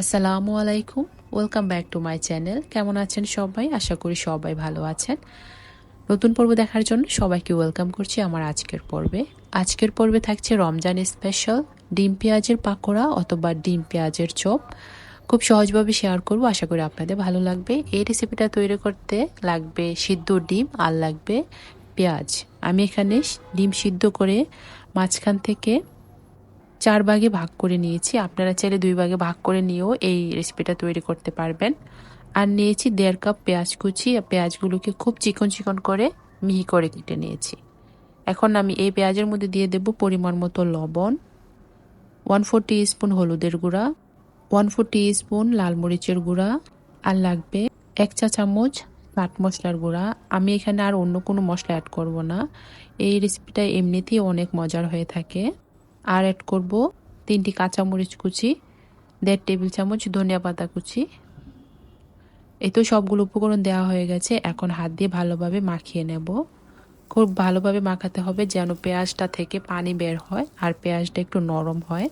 আসসালামু আলাইকুম। Welcome back to my channel কেমন আছেন সবাই? আশা করি সবাই ভালো আছেন। নতুন পর্ব দেখার জন্য সবাইকে ওয়েলকাম করছি আমার আজকের পর্বে। আজকের পর্বে থাকছে রমজান স্পেশাল ডিম পেঁয়াজের পাকোড়া অথবা ডিম পেঁয়াজের চপ। খুব সহজভাবে শেয়ার করব, আশা করি আপনাদের ভালো লাগবে। এই রেসিপিটা তৈরি করতে লাগবে সিদ্ধ ডিম আর লাগবে পেঁয়াজ। আমি এখানে ডিম সিদ্ধ করে মাঝখান থেকে চার ভাগে ভাগ করে নিয়েছি। আপনারা চাইলে দুই ভাগে ভাগ করে নিয়েও এই রেসিপিটা তৈরি করতে পারবেন। আর নিয়েছি দেড় কাপ পেঁয়াজ কুচি। আর পেঁয়াজগুলোকে খুব চিকন চিকন করে মিহি করে কেটে নিয়েছি। এখন আমি এই পেঁয়াজের মধ্যে দিয়ে দেব পরিমাণ মতো লবণ, ওয়ান ফোর স্পুন হলুদের গুঁড়া, ওয়ান ফোর স্পুন লাল মরিচের গুঁড়া, আর লাগবে এক চা চামচ কাট মশলার গুঁড়া। আমি এখানে আর অন্য কোনো মশলা অ্যাড করব না। এই রেসিপিটা এমনিতেই অনেক মজার হয়ে থাকে। আর অ্যাড করব তিনটি কাঁচামরিচ কুচি, দেড় টেবিল চামচ ধনিয়া পাতা কুচি। এই তো সবগুলো উপকরণ দেওয়া হয়ে গেছে, এখন হাত দিয়ে ভালোভাবে মাখিয়ে নেব। খুব ভালোভাবে মাখাতে হবে যেন পেঁয়াজটা থেকে পানি বের হয় আর পেঁয়াজটা একটু নরম হয়।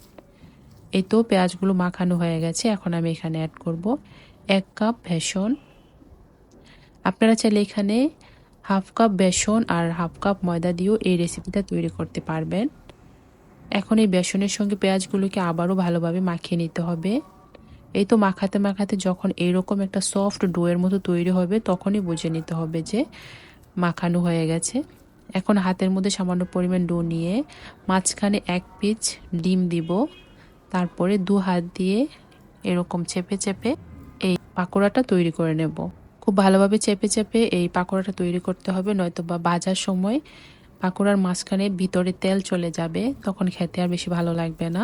এই তো পেঁয়াজগুলো মাখানো হয়ে গেছে, এখন আমি এখানে অ্যাড করব এক কাপ বেসন আপনারা চাইলে এখানে হাফ কাপ বেসন আর হাফ কাপ ময়দা দিয়েও এই রেসিপিটা তৈরি করতে পারবেন। এখন এই বেসনের সঙ্গে পেঁয়াজগুলোকে আবারও ভালোভাবে মাখিয়ে নিতে হবে। এই তো মাখাতে মাখাতে যখন এইরকম একটা সফট ডোয়ের মতো তৈরি হবে, তখনই বুঝে নিতে হবে যে মাখানো হয়ে গেছে। এখন হাতের মধ্যে সামান্য পরিমাণ ডো নিয়ে মাঝখানে এক পিচ ডিম দিব। তারপরে দু হাত দিয়ে এরকম চেপে চেপে এই পাকোড়াটা তৈরি করে নেব। খুব ভালোভাবে চেপে চেপে এই পাকোড়াটা তৈরি করতে হবে নয়তো বা ভাজার সময় পাকোড়ার মাঝখানে ভিতরে তেল চলে যাবে, তখন খেতে আর বেশি ভালো লাগবে না।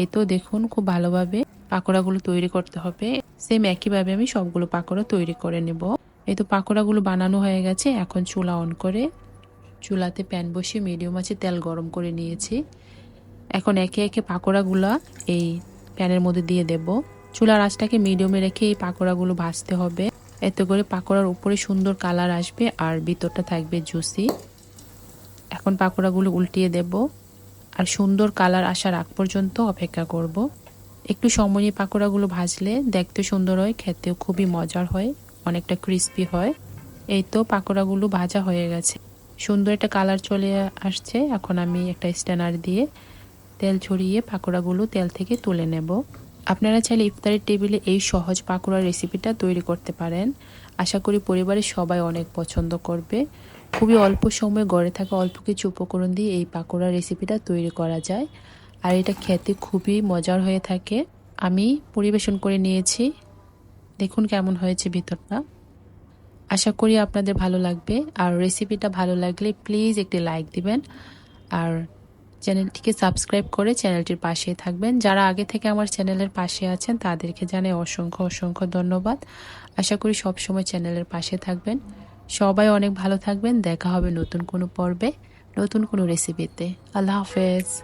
এই তো দেখুন, খুব ভালোভাবে পাকোড়াগুলো তৈরি করতে হবে। সেম একইভাবে আমি সবগুলো পাকোড়া তৈরি করে নেব। এই তো পাকোড়াগুলো বানানো হয়ে গেছে, এখন চুলা অন করে চুলাতে প্যান বসিয়ে মিডিয়াম আছে তেল গরম করে নিয়েছি। এখন একে একে পাকোড়াগুলো এই প্যানের মধ্যে দিয়ে দেব। চুলার আঁচটাকে মিডিয়ামে রেখে এই পাকোড়াগুলো ভাজতে হবে। এতে করে পাকোড়ার উপরে সুন্দর কালার আসবে আর ভিতরটা থাকবে জুসি এখন পাকোড়াগুলো উল্টিয়ে দেব আর সুন্দর কালার আসার আগ পর্যন্ত অপেক্ষা করব। একটু সময় নিয়ে পাকোড়াগুলো ভাজলে দেখতে সুন্দর হয়, খেতেও খুবই মজার হয়, অনেকটা ক্রিস্পি হয়। এই তো পাকোড়াগুলো ভাজা হয়ে গেছে। সুন্দর একটা কালার চলে আসছে। এখন আমি একটা স্ট্যানার দিয়ে তেল ছড়িয়ে পাকোড়াগুলো তেল থেকে তুলে নেব। আপনারা চাইলে ইফতারের টেবিলে এই সহজ পাকোড়ার রেসিপিটা তৈরি করতে পারেন। আশা করি পরিবারের সবাই অনেক পছন্দ করবে। খুবই অল্প সময়ে গড়ে থাকা অল্প কিছু উপকরণ দিয়ে এই পাকোড়া রেসিপিটা তৈরি করা যায়। আর এটা খেতে খুবই মজার হয়ে থাকে। আমি পরিবেশন করে নিয়েছি। দেখুন কেমন হয়েছে ভিতরটা। আশা করি আপনাদের ভালো লাগবে। আর রেসিপিটা ভালো লাগলে প্লিজ একটি লাইক দিবেন। আর চ্যানেলটিকে সাবস্ক্রাইব করে চ্যানেলটির পাশেই থাকবেন। যারা আগে থেকে আমার চ্যানেলের পাশে আছেন, তাদেরকে জানাই অসংখ্য অসংখ্য ধন্যবাদ। আশা করি সবসময় চ্যানেলের পাশে থাকবেন। সবাই অনেক ভালো থাকবেন। দেখা হবে নতুন কোনো পর্বে, নতুন কোনো রেসিপিতে আল্লাহ হাফেজ।